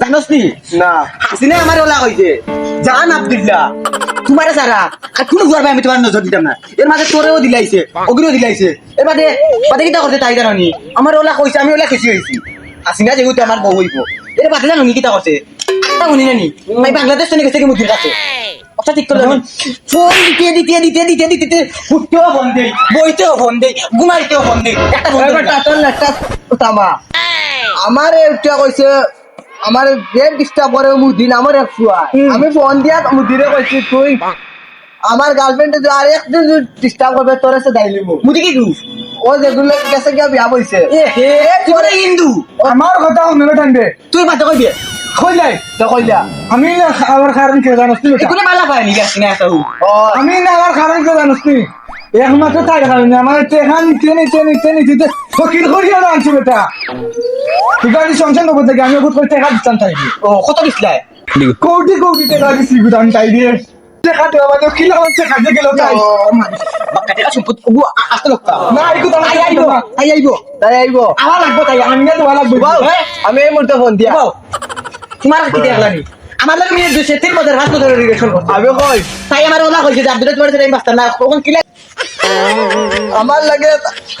জানোস নি? না। হাসিনা আমার ওলা কইছে জান আব্দুল্লাহ তোমারে সারা আর কোনো ঘুরবে আমি তোমার নজর দিতাম না। এর মাঝে তোরেও দিলাইছে অগ্রিও দিলাইছে এর বাদে বাদে কিটা করছে তাই জানি আমার ওলা কইছে আমি ওলা খুশি হয়েছি হাসিনা যেহেতু আমার বউ হইব। এর বাদে জানো নি কিটা করছে একটা শুনি নানি ভাই বাংলাদেশ চলে গেছে কি মুদির কাছে? কথা ঠিক করে ফোন দিতে দিতে দিতে দিতে দিতে উঠতেও ফোন দেই বইতেও ফোন দেই ঘুমাইতেও ফোন দেই একটা ফোন টাটার একটা তামা আমার এটা কইছে আমার ব্রেন ডিস্টার্ব করে মুদিন আমার এক ফুয়া আমি ফোন দিয়া মুদিরে কইছি তুই আমার গার্লফ্রেন্ড যে আর একদিন ডিস্টার্ব করবে তোর এসে দাই লিবো মুদি কি? ও যেগুলো গেছে গিয়া বিয়া বইছে। এ হে তুই হিন্দু আমার কথা শুনলে টানবে। তুই মাথা কইবি কই যাই তো কইলা আমি না আমার কারণ কে জানোস তুই? এগুলো বালা পায় নি গাছ না একটা আমি না আমার কারণ কে জানোস তুই? একমাত্র তার কারণে আমার টেকা নিতে নিতে নিতে নিতে ফকির করিয়া আনছি বেটা। তুই গাড়ি সংসার নব থেকে আমি ওগুলো টেকা দিতাম তাই ও কত দিছলাই কোটি কোটি টাকা দিছি গুদাম তাই দিয়ে। টেকা দেওয়া মানে কিলা গেল তাই। বাক্কা টাকা আই আইবো তাই আইবো। আমার লাগবো তাই আমি না তোমার লাগবে। বাউ, আমি এই মুহূর্তে ফোন দিয়া। বাও তোমার কি দেখলানি আমার লাগে মিনিট দুই সেতির মধ্যে রাত ধরে রিলেশন করতে আমি কই? তাই আমার ওলা কইছে যে আব্দুল তোমার আমি বাস্তা না। কখন কি আমার লাগে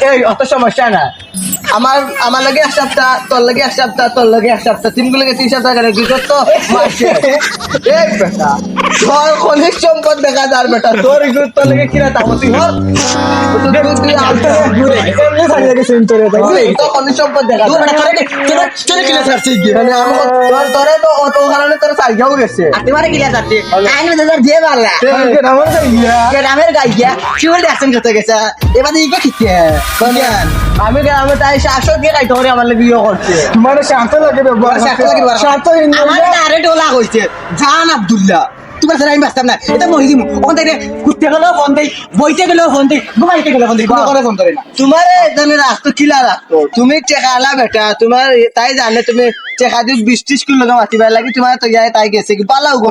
এই অত সমস্যা না। আমার আমার লাগে এক সপ্তাহ তোর লাগে এক সপ্তাহ তোর লাগে এক সপ্তাহ। তিনগুলো তিন সপ্তাহ করে দুই তো মাসে। এই বেটা তোর খনিজ সম্পদ দেখা যার বেটা তোর তোর লাগে কিনা তাও তুই হর তুই আলতো ঘুরে এমনি তো খনিজ সম্পদ দেখা তুই মানে করে তোর চলে কি মানে আমি তোর তোরে তো অত কারণে তোর সাইকেও গেছে। তোমারে কিলা ছাড়ছে? আইন মধ্যে যে বালা। আমার গ্রামের দেখছেন কত গেছে। এবার ইকে আমি গ্রামে তাই শাসক দিয়ে খাইতে পারি আমার লাগে বিয়ে করছে তোমার শান্ত লাগে ব্যবহার শান্ত আমার আরে ডোলা কইছে জান আব্দুল্লাহ তোমার সাথে আমি বাঁচতাম না। এটা মরি দিমু ওখান থেকে ঘুরতে গেলেও ফোন দেই বইতে গেলেও ফোন দেই ঘুমাইতে গেলেও ফোন দেই কোনো করে ফোন না। তোমার এখানে রাখতো কিলা রাখতো তুমি টেকালা বেটা তোমার তাই জানে তুমি টেকা দিয়ে বিশ ত্রিশ কিলো লোক মাতিবা লাগি তোমার তো ইয়াই তাই গেছে কি পালাও গো।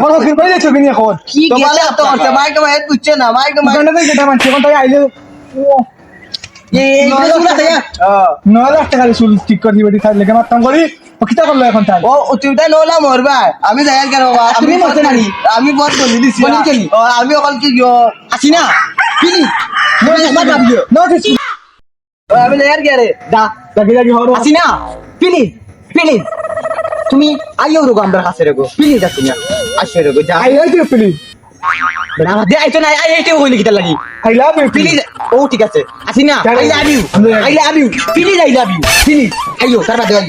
ছবি নিয়ে কি গেছে তো করছে মাইকে মাইক বুঝছে না মাইকে মাইক দোকানে যেটা মানছে এখন তাই আইলে এই সুরা থেকে নয় লাখ টাকা। চুল ঠিক করে দিবে তাই লেগে। মারতাম করি কিতা করল এখন তাই। ও তুমি তাই নোলা মরবা? আমি যাই কেন বাবা তুমি মরতে নানি? আমি বল বলি দিছি বলি কেনি? আমি অকল কি আসি না। নোটিস আমি যাই কে রে দা জাগি জাগি হরো। আসি না। প্লিজ প্লিজ তুমি আইও রোগো আমরা কাছে রেগো। প্লিজ আসি না। আসি রেগো যা। আই লাইক ইউ প্লিজ না দে আইতো না আই আইতে হইলে কিটা লাগি? আই লাভ ইউ প্লিজ ও ঠিক আছে। আসি না I love you I love you please I love you please আইও তারপর দেওয়া